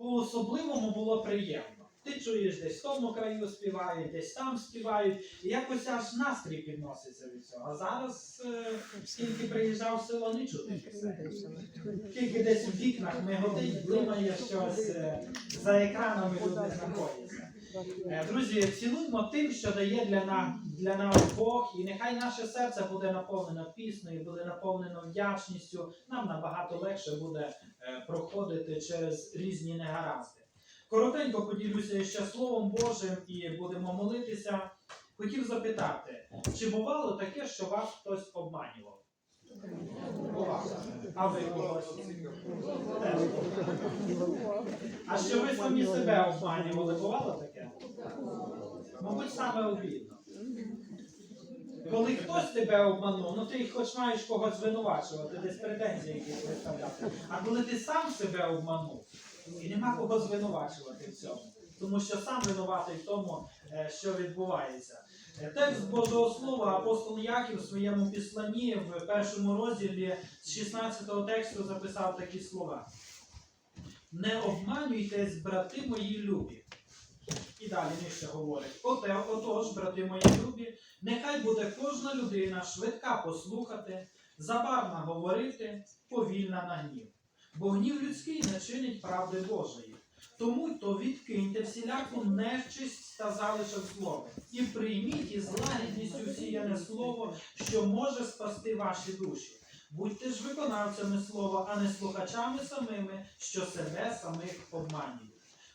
по-особливому було приємно. Ти чуєш, десь в тому краю співають, десь там співають, і якось аж настрій підноситься від цього. А зараз, е, скільки приїжджав в село, не чути. Тільки десь в вікнах миготить, думає щось е, за екранами люди знаходяться. Е, Друзі, цінуймо тим, що дає для нас, для нас Бог, і нехай наше серце буде наповнено піснею, буде наповнено вдячністю. Нам набагато легше буде е, проходити через різні негаразди. Коротенько поділюся ще Словом Божим і будемо молитися. Хотів запитати, чи бувало таке, що вас хтось обманював? А ви когось? А що ви самі себе обманювали, бувало таке? Мабуть, саме обідно. Коли хтось тебе обманув, ну ти хоч маєш когось звинувачувати, десь претензії якісь виставляти. А коли ти сам себе обманув, і нема кого звинувачувати в цьому, тому що сам винуватий в тому, е, що відбувається. Е, Текст Божого Слова апостол Яків в своєму післанні в першому розділі з 16 тексту записав такі слова. Не обманюйтесь, брати мої любі. Далі нижче говорить: Оте, отож, брати мої любі, нехай буде кожна людина швидка послухати, забарна говорити, повільна на гнів. Бо гнів людський не чинить правди Божої. Тому то відкиньте всіляку нечисть та залишок слова, і прийміть із лагідністю сіяне слово, що може спасти ваші душі. Будьте ж виконавцями слова, а не слухачами самими, що себе самих обманюють.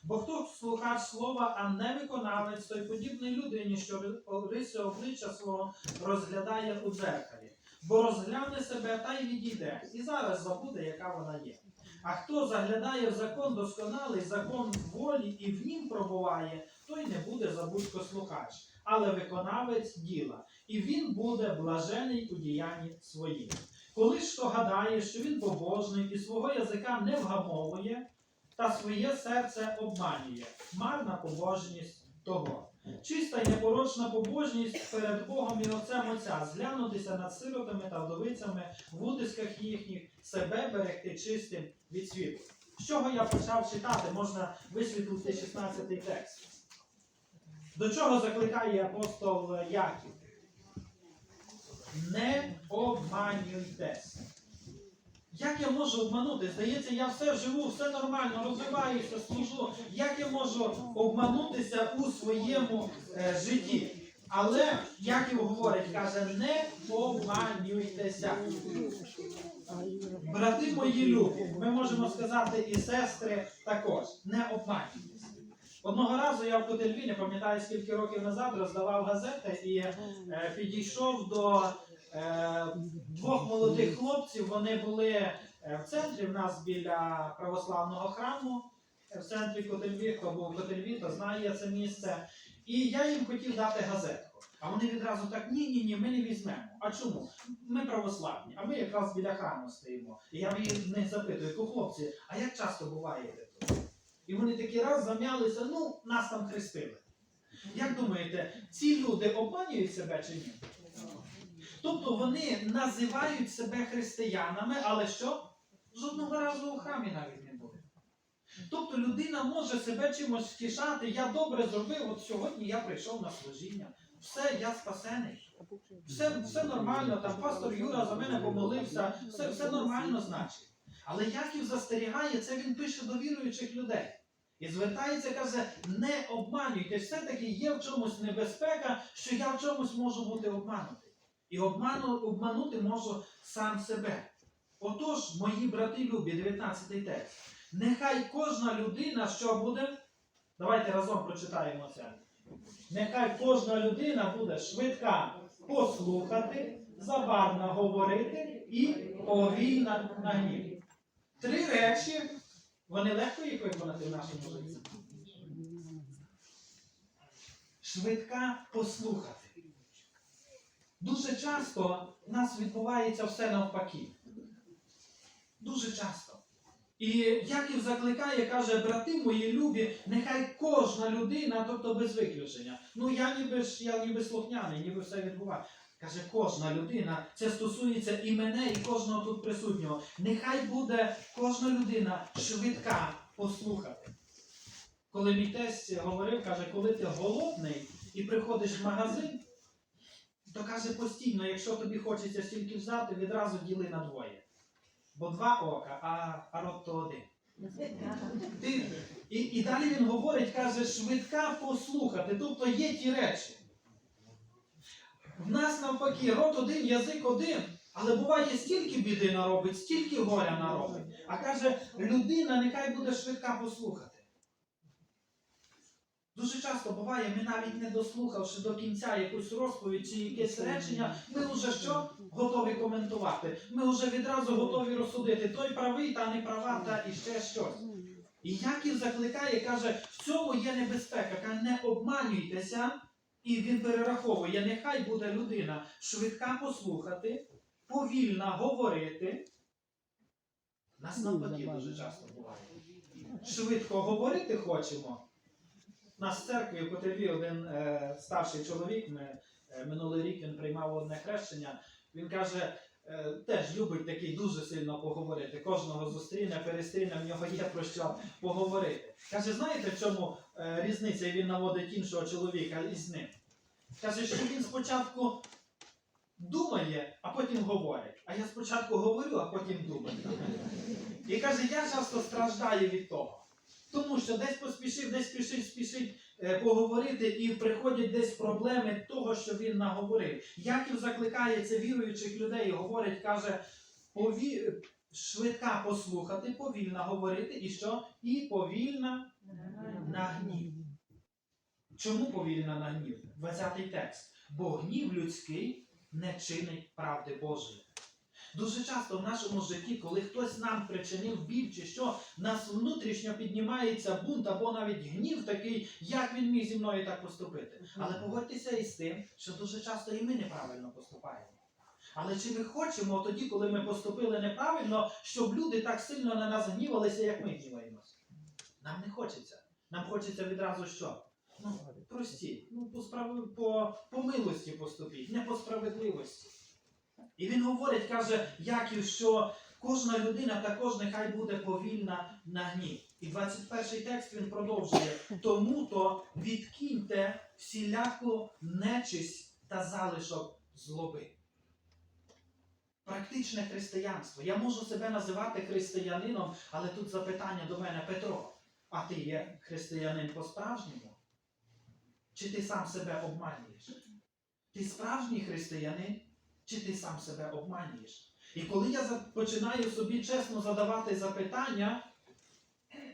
Бо хто слухач слова, а не виконавець, той подібний людині, що ри- риси обличчя свого розглядає у дзеркалі. Бо розгляне себе та й відійде, і зараз забуде, яка вона є. А хто заглядає в закон досконалий, закон волі і в нім пробуває, той не буде забудько слухач, але виконавець діла, і він буде блажений у діянні своїм. Коли ж то гадає, що він побожний і свого язика не вгамовує, та своє серце обманює, марна побожність того. Чиста й непорочна побожність перед Богом і Отцем Отця, зглянутися над сиротами та вдовицями в утисках їхніх, себе берегти чистим від світу. З чого я почав читати, можна висвітлити 16 текст. До чого закликає апостол Яків? Не обманюйтесь. Як я можу обманути? Здається, я все живу, все нормально, розвиваюся, служу. Як я можу обманутися у своєму е, житті? Але Яків говорить, каже, не обманюйтеся. Брати мої любі, ми можемо сказати і сестри також, не обманюйтеся. Одного разу я в Котельві, не пам'ятаю скільки років назад, роздавав газети і е, підійшов до двох молодих хлопців. Вони були е, в центрі в нас біля православного храму, е, в центрі Котельві, був в Котельві, то знає це місце. І я їм хотів дати газетку. А вони відразу так: ні, ні, ні, ми не візьмемо. А чому? Ми православні, а ми якраз біля храму стоїмо. І я їх не запитую, «Ку, хлопці, а як часто буваєте тут? І вони такі раз зам'ялися, ну, нас там хрестили. Як думаєте, ці люди обманюють себе чи ні? Тобто вони називають себе християнами, але що? Жодного разу у храмі навіть не були. Тобто людина може себе чимось втішати, я добре зробив, от сьогодні я прийшов на служіння. Все, я спасений. Все, все нормально, там пастор Юра за мене помолився, все, все нормально значить. Але Яків застерігає, це він пише до віруючих людей. І звертається, каже, не обманюйте, все-таки є в чомусь небезпека, що я в чомусь можу бути обманутий. І обману, обманути можу сам себе. Отож, мої брати любі, 19 текст. Нехай кожна людина, що буде. Давайте разом прочитаємо це. Нехай кожна людина буде швидка послухати, забарна говорити і повільна на гнів. Три речі, вони легко їх виконати в нашому житті. Швидка послухати. Дуже часто в нас відбувається все навпаки. Дуже часто. І Яків закликає, каже, брати мої любі, нехай кожна людина, тобто без виключення. Ну я ніби ж я ніби слухняний, ніби все відбуває. Каже, кожна людина, це стосується і мене, і кожного тут присутнього. Нехай буде кожна людина швидка послухати. Коли мій тесть говорив, каже, коли ти голодний і приходиш в магазин, то каже постійно, якщо тобі хочеться стільки взяти, відразу діли на двоє. Бо два ока, а, а рот то один. Ти, і, і далі він говорить, каже, швидка послухати. Тобто є ті речі. В нас навпаки, рот один, язик один, але буває стільки біди наробить, стільки горя наробить. А каже, людина нехай буде швидка послухати. Дуже часто буває, ми навіть не дослухавши до кінця якусь розповідь чи якесь речення, ми вже що готові коментувати. Ми вже відразу готові розсудити той правий, та не права, та і ще щось. І Яків закликає, каже, в цьому є небезпека, каже, не обманюйтеся, і він перераховує, нехай буде людина швидка послухати, повільна говорити. Нас навпаки дуже часто буває. Швидко говорити хочемо. У нас в церкві в Котелі один е, старший чоловік, ми, е, минулий рік він приймав одне хрещення. Він каже, е, теж любить такий дуже сильно поговорити. Кожного зустріне, перестріне, в нього є про що поговорити. Каже, знаєте, в чому е, різниця? І він наводить іншого чоловіка із ним. Каже, що він спочатку думає, а потім говорить. А я спочатку говорю, а потім думаю. І каже, я часто страждаю від того. Тому що десь поспішив, десь спішив, спішить е, поговорити, і приходять десь проблеми того, що він наговорив. Яків закликає це віруючих людей, говорить, каже, пові... швидка послухати, повільно говорити, і що? І повільна на гнів. Чому повільна на гнів? 20 текст. Бо гнів людський не чинить правди Божої. Дуже часто в нашому житті, коли хтось нам причинив біль чи що, нас внутрішньо піднімається бунт або навіть гнів такий, як він міг зі мною так поступити. Але погодьтеся із тим, що дуже часто і ми неправильно поступаємо. Але чи ми хочемо тоді, коли ми поступили неправильно, щоб люди так сильно на нас гнівалися, як ми гніваємося? Нам не хочеться. Нам хочеться відразу що? Ну, прості, ну, по, справ... по, по милості поступіть, не по справедливості. І він говорить, каже Яків, що кожна людина також нехай буде повільна на гнів. І 21 текст він продовжує. Тому то відкиньте всіляку нечисть та залишок злоби. Практичне християнство. Я можу себе називати християнином, але тут запитання до мене, Петро, а ти є християнин по-справжньому? Чи ти сам себе обманюєш? Ти справжній християнин? Чи ти сам себе обманюєш? І коли я починаю собі чесно задавати запитання,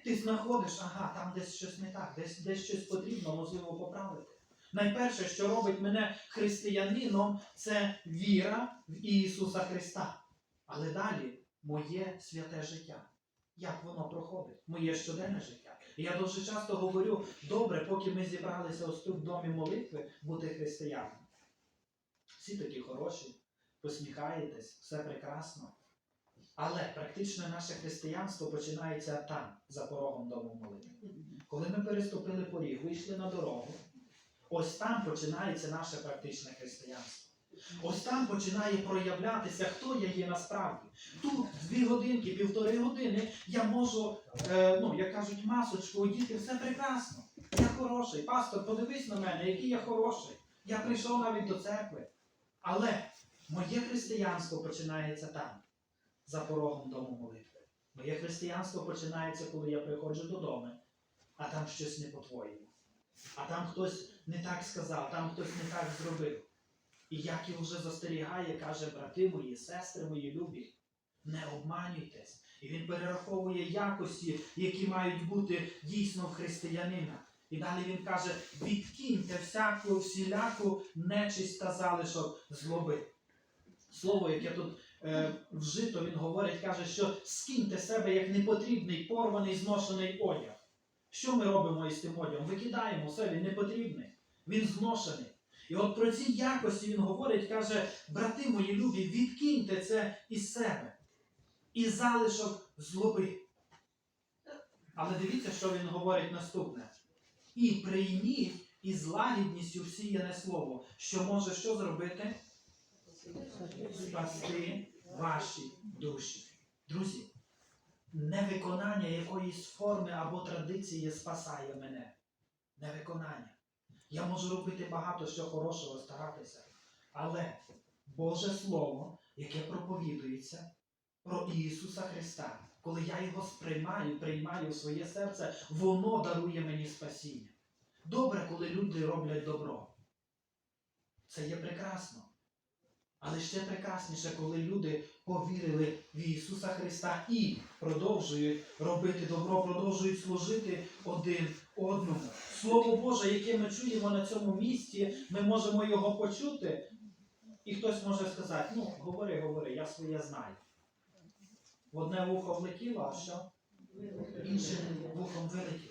ти знаходиш, ага, там десь щось не так, десь, десь щось потрібно, можливо, поправити. Найперше, що робить мене християнином, це віра в Ісуса Христа. Але далі моє святе життя. Як воно проходить? Моє щоденне життя. І я дуже часто говорю, добре, поки ми зібралися ось тут в домі молитви, бути християнами. Всі такі хороші, посміхаєтесь, все прекрасно. Але практичне наше християнство починається там, за порогом дому молитви. Коли ми переступили поріг, вийшли на дорогу, ось там починається наше практичне християнство. Ось там починає проявлятися, хто я є насправді. Тут дві годинки, півтори години я можу, е, ну, як кажуть, масочку одіти, все прекрасно. Я хороший. Пастор, подивись на мене, який я хороший. Я прийшов навіть до церкви. Але моє християнство починається там, за порогом дому молитви. Моє християнство починається, коли я приходжу додому, а там щось не по-твоєму. А там хтось не так сказав, там хтось не так зробив. І Яків вже застерігає, каже, брати мої, сестри мої любі, не обманюйтесь. І він перераховує якості, які мають бути дійсно в християнина. І далі він каже: відкиньте всяку всіляку нечисть та залишок злоби. Слово, яке тут е, вжито, він говорить, каже, що скиньте себе як непотрібний, порваний, зношений одяг. Що ми робимо із тим одягом? Викидаємо все, він не потрібний, він зношений. І от про ці якості він говорить, каже, брати мої любі, відкиньте це із себе. І залишок злоби. Але дивіться, що він говорить наступне. І прийміть із лагідністю всіяне слово, що може що зробити? Спасти ваші душі. Друзі, невиконання якоїсь форми або традиції спасає мене. Невиконання. Я можу робити багато що хорошого, старатися. Але Боже Слово, яке проповідується про Ісуса Христа, коли я його сприймаю, приймаю в своє серце, воно дарує мені спасіння. Добре, коли люди роблять добро. Це є прекрасно. Але ще прекрасніше, коли люди повірили в Ісуса Христа і продовжують робити добро, продовжують служити один одному. Слово Боже, яке ми чуємо на цьому місці, ми можемо його почути, і хтось може сказати: ну, говори, говори, я своє знаю. В одне вухо влетіло, а що? Іншим вухом вилетіло.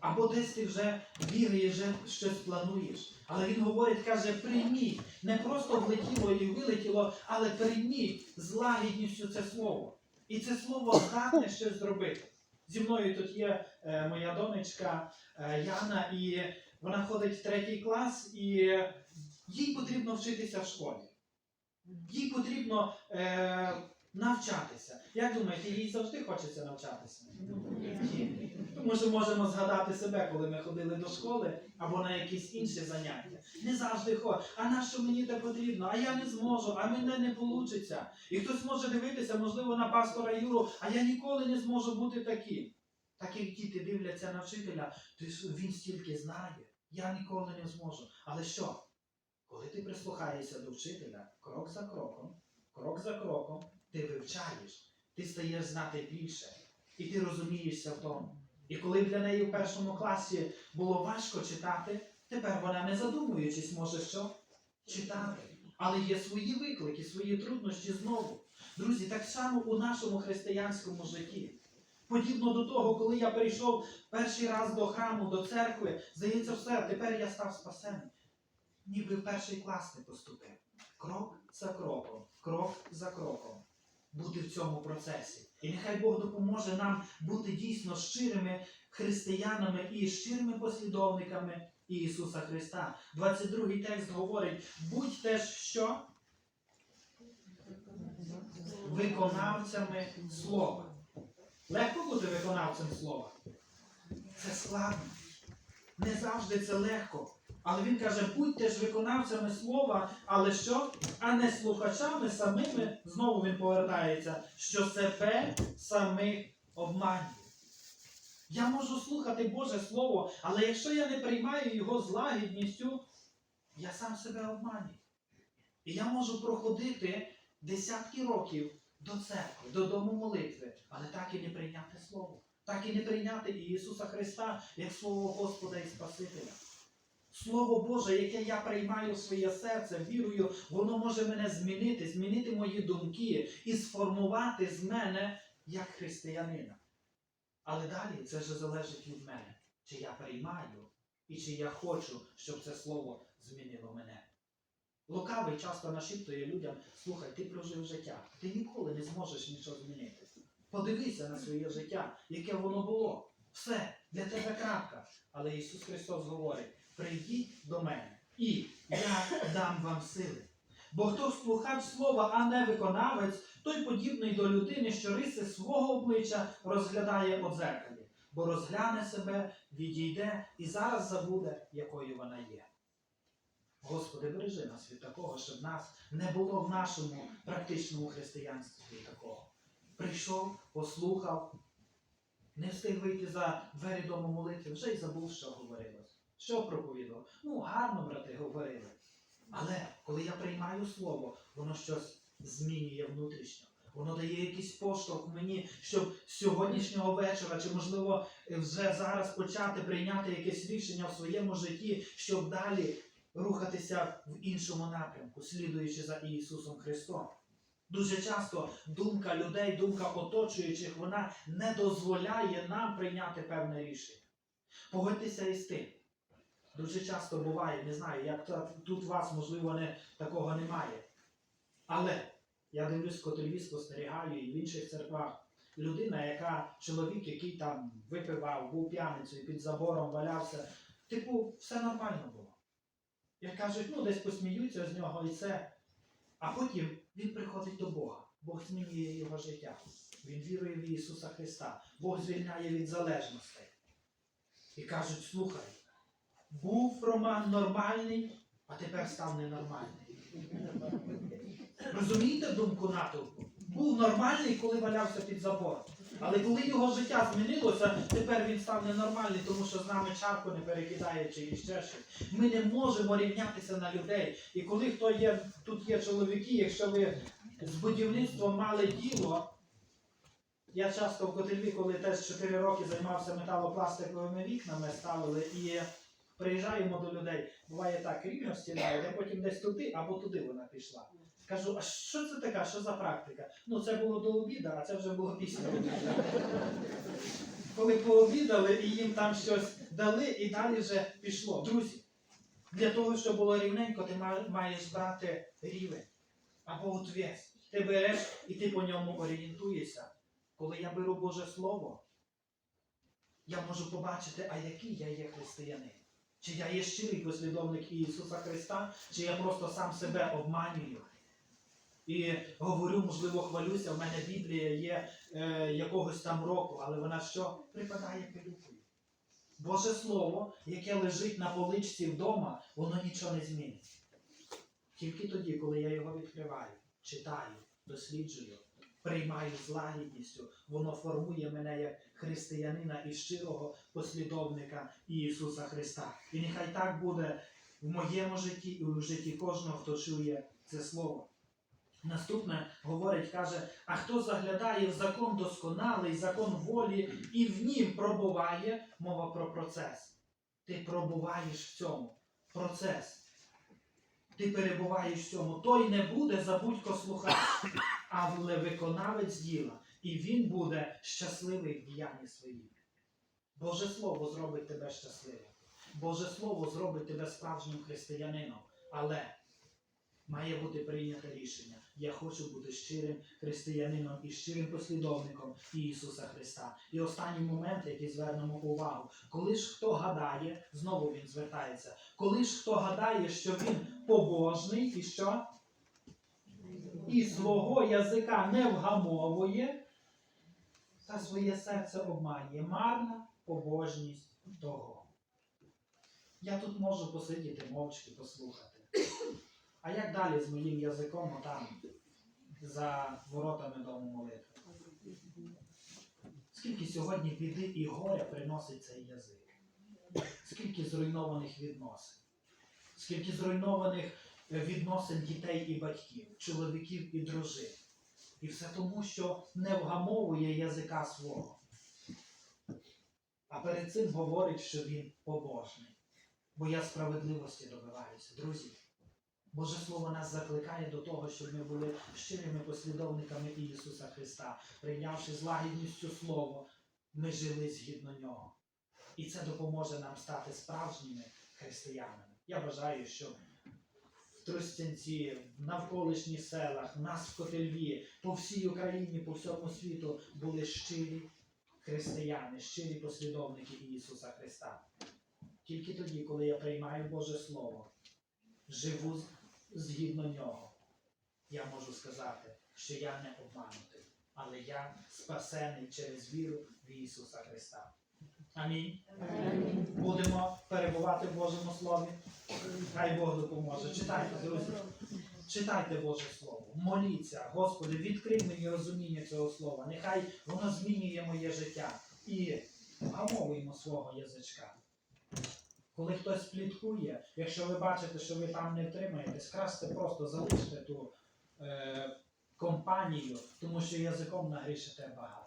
Або десь ти вже бігаєш, щось плануєш. Але він говорить, каже, прийміть. Не просто влетіло і вилетіло, але прийміть з лагідністю це слово. І це слово здатне щось зробити. Зі мною тут є е, моя донечка е, Яна, і вона ходить в третій клас, і їй потрібно вчитися в школі. Їй потрібно е, навчатися. Як думаєте, їй завжди хочеться навчатися? Ні. Тому що можемо згадати себе, коли ми ходили до школи або на якісь інші заняття. Не завжди хочу. А на що мені це потрібно? А я не зможу, а мене не вийде. І хтось може дивитися, можливо, на пастора Юру, а я ніколи не зможу бути таким. Так як діти дивляться на вчителя, то він стільки знає, я ніколи не зможу. Але що? Коли ти прислухаєшся до вчителя крок за кроком, крок за кроком, ти вивчаєш, ти стаєш знати більше, і ти розумієшся в тому. І коли для неї в першому класі було важко читати, тепер вона не задумуючись може що? Читати. Але є свої виклики, свої труднощі знову. Друзі, так само у нашому християнському житті. Подібно до того, коли я прийшов перший раз до храму, до церкви, здається, все, тепер я став спасеним. Ніби в перший клас не поступив. Крок за кроком, крок за кроком. Бути в цьому процесі. І нехай Бог допоможе нам бути дійсно щирими християнами і щирими послідовниками Ісуса Христа. 22 текст говорить: будьте ж що? Виконавцями слова. Легко бути виконавцем слова? Це складно. Не завжди це легко. Але він каже, будьте ж виконавцями слова, але що? А не слухачами самими, знову він повертається, що себе самих обманює. Я можу слухати Боже Слово, але якщо я не приймаю його з лагідністю, я сам себе обманюю. І я можу проходити десятки років до церкви, до дому молитви, але так і не прийняти Слово, так і не прийняти Ісуса Христа як свого Господа і Спасителя. Слово Боже, яке я приймаю в своє серце, вірую, воно може мене змінити, змінити мої думки і сформувати з мене як християнина. Але далі це вже залежить від мене, чи я приймаю і чи я хочу, щоб це слово змінило мене. Лукавий часто нашіптує людям, слухай, ти прожив життя, ти ніколи не зможеш нічого змінити. Подивися на своє життя, яке воно було. Все, для тебе крапка. Але Ісус Христос говорить: прийдіть до мене, і я дам вам сили. Бо хто слухач слова, а не виконавець, той подібний до людини, що риси свого обличчя розглядає у дзеркалі, бо розгляне себе, відійде і зараз забуде, якою вона є. Господи, бережи нас від такого, щоб нас не було в нашому практичному християнстві такого. Прийшов, послухав, не встиг вийти за двері дому молитви, вже й забув, що говорилось. Що проповідав? Ну, гарно, брати, говорили. Але коли я приймаю слово, воно щось змінює внутрішньо. Воно дає якийсь поштовх мені, щоб сьогоднішнього вечора, чи, можливо, вже зараз почати прийняти якесь рішення в своєму житті, щоб далі рухатися в іншому напрямку, слідуючи за Ісусом Христом. Дуже часто думка людей, думка оточуючих, вона не дозволяє нам прийняти певне рішення. Погодьтеся із тим. Дуже часто буває, не знаю, як тут вас, можливо, не, такого немає. Але я дивлюсь, котрі спостерігаю і в інших церквах. Людина, яка чоловік, який там випивав, був п'яницею, під забором валявся, типу, все нормально було. Як кажуть, ну десь посміються з нього і це. А потім він приходить до Бога. Бог змінює його життя. Він вірує в Ісуса Христа. Бог звільняє від залежностей. І кажуть, слухай, був Роман нормальний, а тепер став ненормальний. Розумієте думку натовпу? Був нормальний, коли валявся під забором. Але коли його життя змінилося, тепер він став ненормальний, тому що з нами чарку не перекидає чи ще щось. Ми не можемо рівнятися на людей. І коли хто є, тут є чоловіки, якщо ви з будівництвом мали діло, я часто в Котельві, коли теж 4 роки займався металопластиковими вікнами, ставили і приїжджаємо до людей. Буває так, рівно стінають, а потім десь туди або туди вона пішла. Кажу, а що це таке, що за практика? Ну це було до обіду, а це вже було після обіду. Коли пообідали і їм там щось дали, і далі вже пішло. Друзі, для того, щоб було рівненько, ти маєш брати рівень або отвес. Ти береш і ти по ньому орієнтуєшся. Коли я беру Боже Слово, я можу побачити, а який я є християнин. Чи я є щирий послідовник Ісуса Христа, чи я просто сам себе обманюю. І говорю, можливо, хвалюся, в мене Біблія є е, якогось там року, але вона що? Припадає пилюкою. Боже Слово, яке лежить на поличці вдома, воно нічого не змінить. Тільки тоді, коли я його відкриваю, читаю, досліджую, приймаю з лагідністю, воно формує мене як християнина і щирого послідовника Ісуса Христа. І нехай так буде в моєму житті і в житті кожного, хто чує це слово. Наступне говорить, каже, а хто заглядає в закон досконалий, закон волі, і в нім пробуває, мова про процес. Ти пробуваєш в цьому. Процес. Ти перебуваєш в цьому. Той не буде забудько слухач, але виконавець діла. І він буде щасливий в діянні своїм. Боже Слово зробить тебе щасливим. Боже Слово зробить тебе справжнім християнином. Але має бути прийнято рішення. Я хочу бути щирим християнином і щирим послідовником Ісуса Христа. І останній момент, який звернемо увагу, коли ж хто гадає, знову він звертається, коли ж хто гадає, що він побожний і що? І свого язика не вгамовує, та своє серце обманює. Марна побожність того. Я тут можу посидіти мовчки, послухати. А як далі з моїм язиком отам за воротами дому молитви? Скільки сьогодні біди і горя приносить цей язик? Скільки зруйнованих відносин? Скільки зруйнованих відносин дітей і батьків, чоловіків і дружин? І все тому, що не вгамовує язика свого. А перед цим говорить, що він побожний. Бо я справедливості добиваюся, друзі. Боже Слово нас закликає до того, щоб ми були щирими послідовниками Ісуса Христа. Прийнявши з лагідністю Слово, ми жили згідно нього. І це допоможе нам стати справжніми християнами. Я бажаю, щоб в Тростянці, навколишніх селах, в нас в по всій Україні, по всьому світу були щирі християни, щирі послідовники Ісуса Христа. Тільки тоді, коли я приймаю Боже Слово, живу згідно нього, я можу сказати, що я не обманутий, але я спасений через віру в Ісуса Христа. Амінь. Будемо перебувати в Божому Слові. Хай Бог допоможе. Читайте, друзі. Читайте Боже Слово, моліться, Господи, відкрий мені розуміння цього слова. Нехай воно змінює моє життя. І вгамовуємо свого язичка. Коли хтось пліткує, якщо ви бачите, що ви там не втримаєтесь, краще просто залиште ту е, компанію, тому що язиком нагрішите багато.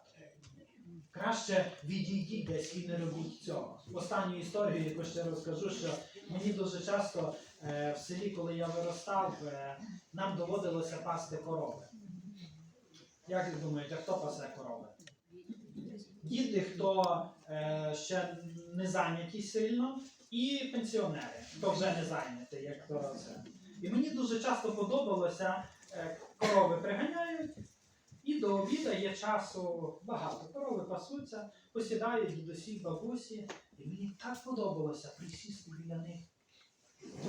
Краще відійдіть десь і не робіть цього. Останню історію, яку ще розкажу, що мені дуже часто е, в селі, коли я виростав, е, нам доводилося пасти корови. Як ви думаєте, хто пасе корови? Діти, хто е, ще не зайняті сильно, і пенсіонери, хто вже не зайнятий, як то це. І мені дуже часто подобалося, е, корови приганяють, і до обіду є часу багато. Корови пасуться, посідають дідусі, бабусі. І мені так подобалося присісти біля них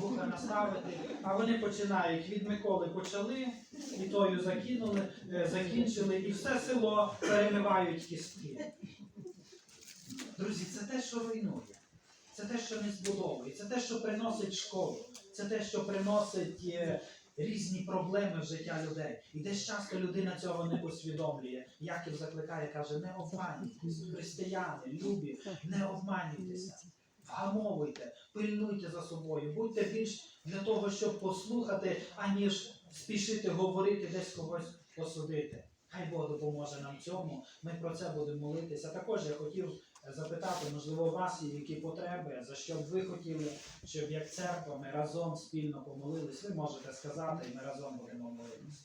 духа наставити, а вони починають від Миколи почали, і тою закинули, е, закінчили, і все село перемивають кістки. Друзі, це те, що руйнує, це те, що не збудовує, це те, що приносить школу, це те, що приносить е, різні проблеми в життя людей. І десь часто людина цього не усвідомлює. Яків закликає, каже, не обманюйтесь, християни, любі, не обманюйтеся. Вгамовуйте, пильнуйте за собою, будьте більш для того, щоб послухати, аніж спішити говорити, десь когось посудити. Хай Бог допоможе нам цьому. Ми про це будемо молитися. Також я хотів запитати, можливо, у вас є які потреби, за що б ви хотіли, щоб як церква ми разом спільно помолились. Ви можете сказати, і ми разом будемо молитися.